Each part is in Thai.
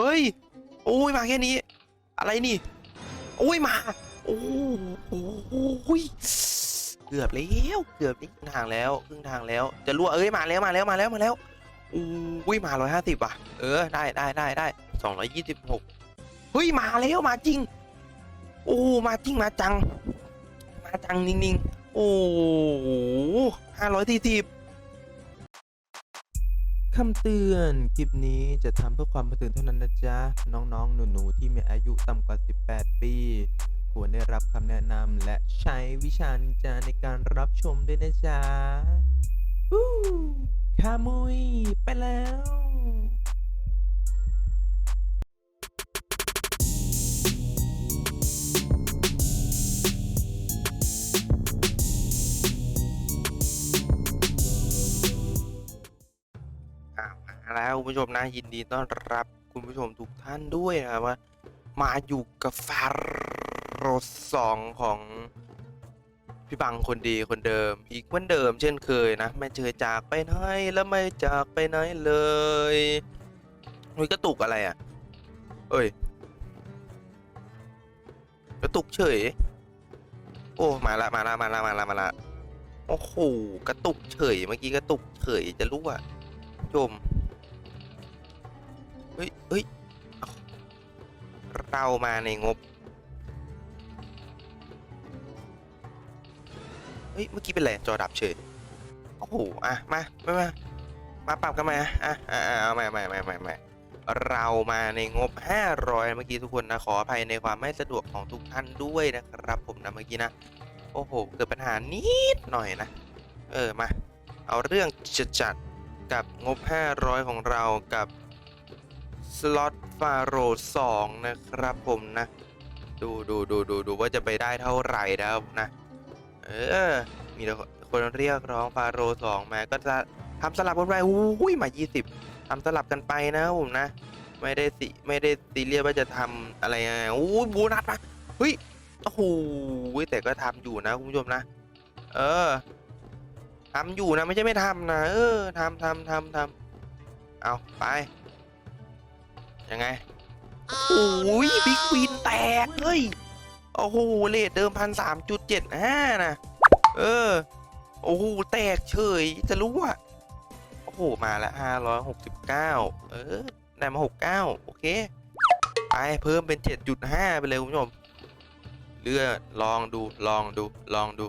เฮ้ยโอ้ยมาแค่นี้ อะไรนี่โอ้ยมา โอ้โหเกือบแล้วเกือบครึ่งทางแล้วครึ่งทางแล้ว จะรั่วเอ้ยมาแล้วมาแล้วมาแล้วมาแล้วอุ้ยมาร้อยห้าสิบว่ะเออได้ได้ได้ได้สองร้อยยี่สิบหกเฮ้ยมาแล้วมาจริง โอ้มาจริงมาจัง มาจังนิ่งๆโอ้ห้าร้อยสี่สิบ คำเตือน คลิปนี้จะทำเพื่อความบันเทิงเท่านั้นนะจ๊ะ น้องๆ หนูๆ ที่มีอายุต่ำกว่า 18 ปี ควรได้รับคำแนะนำและใช้วิชานินจาในการรับชมด้วยนะจ๊ะฮู้คามุย ไปแล้ว คุณผู้ชมนะยินดีต้อนรับคุณผู้ชมทุกท่านด้วยนะครับว่ามาอยู่กับฟาโรสองของพี่บังคนดีคนเดิม อีกเหมือนเดิมเช่นเคยนะไม่เจอจากไปไหนแล้วไม่จากไปไหนเลยมันกระตุกอะไรอะ เอ้ยกระตุกเฉย โอ้มาละมาละมาละมาละมาละโอ้โหกระตุกเฉยเมื่อกี้กระตุกเฉยจะรู้อะชม เฮ้ยเฮ้ยเรามาในงบ เฮ้ย เมื่อกี้เป็นไรจอดับเฉย โอ้โห อะ มา มา มา มาปรับกันมาอะอะ อะเอาใหม่ใหม่ใหม่ใหม่ใหม่เรามาในงบ 500 เมื่อกี้ทุกคนนะ ขออภัยในความไม่สะดวกของทุกท่านด้วยนะครับผมนะเมื่อกี้นะ โอ้โห เกิดปัญหานิดหน่อยนะ เออ มา เอาเรื่องจัดจัดกับงบ 500 ของเรากับ สล็อตฟาโร2นะครับผมนะ ดูดูดูดูดูว่าจะไปได้เท่าไหร่นะครับนะ เออ มีคนเรียกร้องฟาโร2มาก็จะทำสลับกันไปอุ้ยมา 20ทำสลับกันไปนะผมนะ ไม่ได้สิไม่ได้ซีเรียสว่าจะทำอะไรยังไงอู้ยบูนัสมาเฮ้ยโอ้โหแต่ก็ทำอยู่นะคุณผู้ชมนะ เออทำอยู่นะไม่ใช่ไม่ทำนะเออทำทำทำทำเอาไป ยังไง โอ้ยบิ๊กวินแตกเฮ้ย โอ้โหเลทเดิมพันสามจุดเจ็ดห้านะ เออ โอ้โห แตกเฉย จะรู้ว่าโอ้โห มาละห้าร้อยหกสิบเก้าเออ ได้มาหกเก้าโอเค ไปเพิ่มเป็นเจ็ดจุดห้าไปเลยคุณผู้ชมเลือกลองดูลองดูลองดู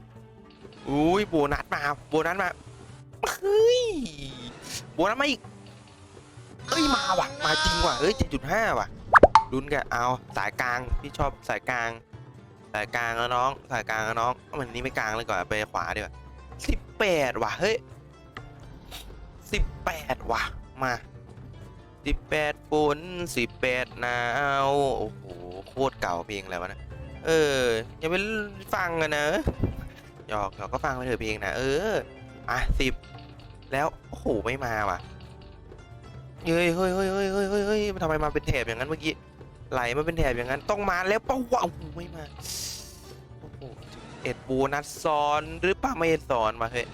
อุ้ยโบนัสมาโบนัสมาเฮ้ยโบนัสมาอีก เอ้ยมาว่ะ มาจริงว่ะเอ้ย7.5ว่ะลุ้นกันเอาสายกลางพี่ชอบสายกลาง สายกลางแล้วน้อง สายกลางแล้วน้องมันนี้ไม่กลางเลยก่อนไปขวาดีกว่า18ว่ะเฮ้ย18ว่ะมา18ฝน18หนาวโอ้โหโคตรเก่าเพลงอะไรวะนะเอออย่าไปฟังกันนะหยอกหยอกก็ฟังไปเถอะเพลงนะเอออะสิบแล้วโอ้โหไม่มาว่ะ เฮ้ยเฮ้ยเฮ้ยเฮ้ยเฮ้ยเฮ้ยเฮ้ยมันทำไมมาเป็นแถบอย่างนั้นเมื่อกี้ ไหลมาเป็นแถบอย่างนั้น ต้องมาแล้วเป้าว้าวไม่มา โอ้โหเอ็ดโบนัสซ้อนหรือปล่าไม่ซ้อนมาเฮ้ย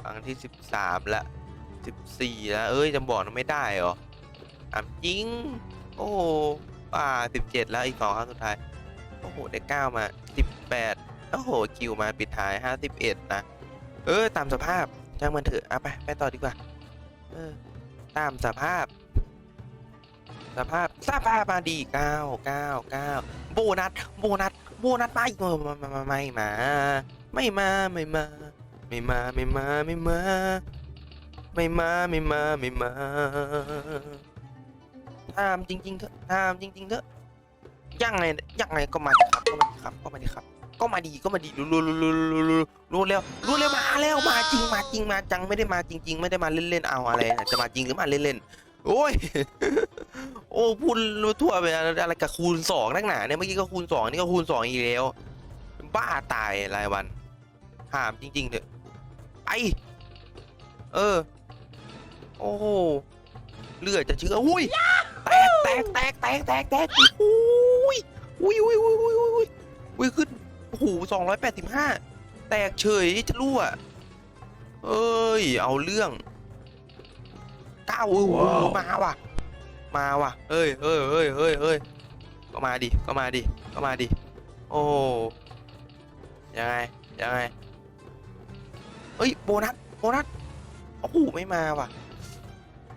ครั้งที่สิบสามละสิบสี่แล้วเอ้ยจะบอกนะไม่ได้เหรออะจริง โอ้โหอ่าสิบเจ็ดแล้วอีกสองครั้งสุดท้าย โอ้โห ได้เก้ามาสิบแปดโอ้โหคิวมาปิดท้ายห้าสิบเอ็ดนะ เออตามสภาพจ้างมันเถอะเอาไป ไปต่อดีกว่า เออ ตามสภาพ สภาพสภาพมาดีเก้าเก้าเก้าโบนัสโบนัสโบนัสมาอีกไม่มาไม่มาไม่มาไม่มาไม่มาไม่มาไม่มาไม่มาไม่มาไม่มาถามจริงๆเถอะถามจริงๆเถอะยังไงยังไงก็มาดิครับก็มาดีครับก็มาดีครับ ก็มาดีก็มาดีรู้รู้รู้รู้รู้รู้รู้แล้วรู้แล้วมาแล้วมาจริงมาจริงมาจังไม่ได้มาจริง ๆ ไม่ได้มาเล่นเล่นเอาอะไรจะมาจริงหรือมาเล่นเล่นโอ้ยโอ้พูดรู้ทั่วไปอะไรกับคูณสองนักหนาเนี่ยเมื่อกี้ก็คูณสองนี่ก็คูณสองอีกแล้ว บ้าตายรายวันห้ามจริงๆเถอะไอเออ โอ้เลือดจะเชื้ออุ้ยแตกแตกแตกแตกแตกแตกอุ้ยอุ้ยอุ้ยอุ้ยอุ้ยอุ้ยขึ้น หสองร้อยแปดสิบห้าแตกเฉยจะรั่วเอ้ย เอาเรื่องเก้าโอ้โหมาว่ะ มาว่ะเฮ้ยเฮ้ยเฮ้ยเฮ้ยเฮ้ยก็มาดิก็มาดิก็มาดิโอ้ยังไงยังไงเอ้ยโบนัสโบนัสโอ้โหไม่มาว่ะ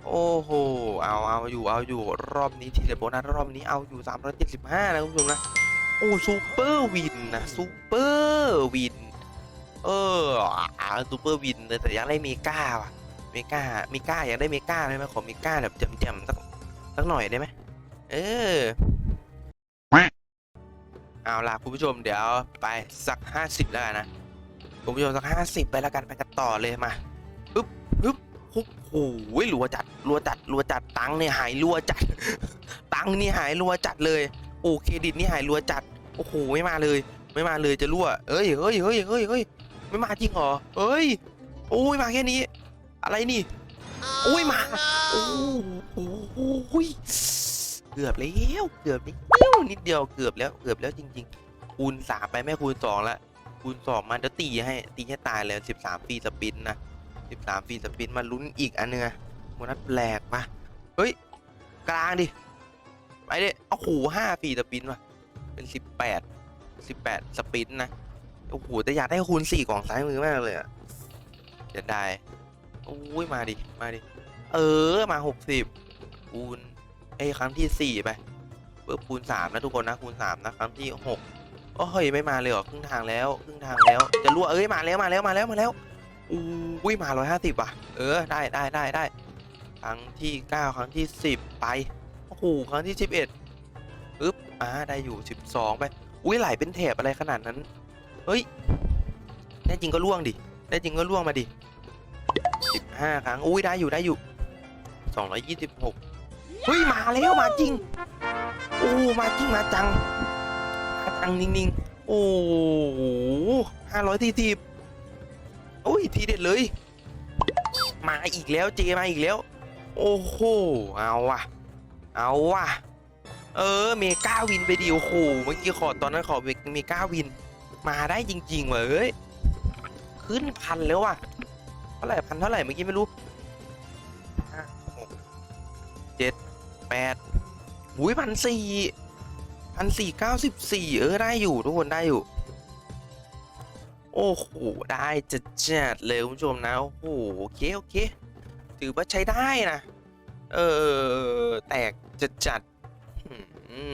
โอ้โหเอาเอาอยู่เอาอยู่รอบนี้ทีเดียวโบนัสรอบนี้เอาอยู่375นะคุณผู้ชมนะ โอ้ซูเปอร์วินนะซูเปอร์วิน เอออาซูเปอร์วินเลยแต่อยากได้เมกาว่ะเมกาเมกาอยากได้เมกาได้ไหมขอเมกาแบบแจ่มๆสักสักหน่อยได้ไหมเออเอาล่ะคุณผู้ชมเดี๋ยวไปสัก50แล้วกันนะคุณผู้ชมสัก50ไปแล้วกันไปกันต่อเลยมาปึ๊บปึ๊บโอ้โหรัวจัดรัวจัดรัวจัดตังค์เนี่ยหายรัวจัด ตังค์นี่หายรัวจัดเลย อ้เครดิตนี่หายรัวจัด โอ้โหไม่มาเลย ไม่มาเลยจะรั่วเอ้ยเฮ้ยเฮ้ยเฮ้ยเฮ้ยไม่มาจริงเหรอเอ้ยโอ้ยมาแค่นี้ อะไรนี่โอ้ยมาโอ้โหเกือบแล้วเกือบนิดเดียวนิดเดียวเกือบแล้วเกือบแล้วจริง ๆ คูณสามไปไม่คูณสองละคูณสองมันจะตีให้ตีให้ตายเลยสิบสามฟีสปินนะสิบสามฟีสปินมาลุ้นอีกอันเนึงอะโบนัสแปลกปะเฮ้ยกลางดิ ไปดิโอ้โหห้าฟีสปินว่ะ เป็นสิบแปดสิบแปดสปินนะโอ้โหแต่อยากได้คูณสี่กล่องซ้ายมือมากเลยอะจะได้โอ้ยมาดิมาดิเออมาหกสิบคูณไอ้ครั้งที่สี่ไปเพิ่มคูณสามนะทุกคนนะคูณสามนะครั้งที่หกโอ้ยไม่มาเลยเหรอครึ่งทางแล้วครึ่งทางแล้วจะรั่วเอ้ยมาแล้วมาแล้วมาแล้วมาแล้วอุ้ยมาร้อยห้าสิบว่ะเออได้ได้ได้ได้ครั้งที่เก้าครั้งที่สิบไป โอ้โหครั้งที่สิบเอ็ดปึ๊บอ่าได้อยู่สิบสองไป อุ้ยไหลเป็นแถบอะไรขนาดนั้น เฮ้ยแน่จริงก็ล่วงดิแน่จริงก็ล่วงมาดิสิบห้าครั้ง อุ้ยได้อยู่ได้อยู่สองร้อยยี่สิบหกเฮ้ยมาแล้วมาจริง โอ้มาจริงมาจังมาจังนิ่งๆ โอ้ห้าร้อยสี่สิบโอ้ยทีเด็ดเลย มาอีกแล้วเจมาอีกแล้ว โอ้โห เอาว่ะ เอาว่ะ เออ เมก้าวินไปดีโอ้โหเมื่อกี้ขอตอนนั้นขอเมก้าวิน มาได้จริงๆเว้ยขึ้นพันแล้วว่ะ เท่าไหร่พันเท่าไหร่เมื่อกี้ไม่รู้ห้าหกเจ็ดแปดอุ้ยพันสี่พันสี่เก้าสิบสี่เออได้อยู่ทุกคนได้อยู่ โอ้โหได้จัดจัดเลยคุณผู้ชมนะ โอ้โหโอเคโอเค ถือว่าใช้ได้นะ เออ แตกจัดจัด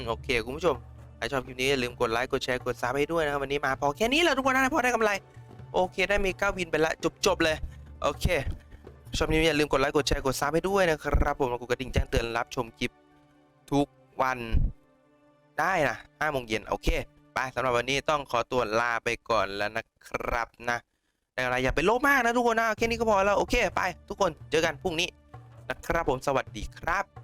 โอเค คุณผู้ชมถ้าชอบคลิปนี้อย่าลืมกดไลค์ กดแชร์ กดซับให้ด้วยนะครับ วันนี้มาพอแค่นี้แหละทุกคนนะพอได้กำไร โอเค ได้มีก้าวินไปละจบจบๆเลย โอเค ชอบคลิปนี้อย่าลืมกดไลค์ กดแชร์ กดซับให้ด้วยนะครับผมแล้วกดกระดิ่งแจ้งเตือนรับชมคลิปทุกวันได้นะ5โมงเย็นโอเค ไปสำหรับวันนี้ต้องขอตัวลาไปก่อนแล้วนะครับนะแต่อะไรอย่าไปโลภมากนะทุกคนนะแค่นี้ก็พอแล้วโอเค ไป ทุกคนเจอกันพรุ่งนี้ นะครับผมสวัสดีครับ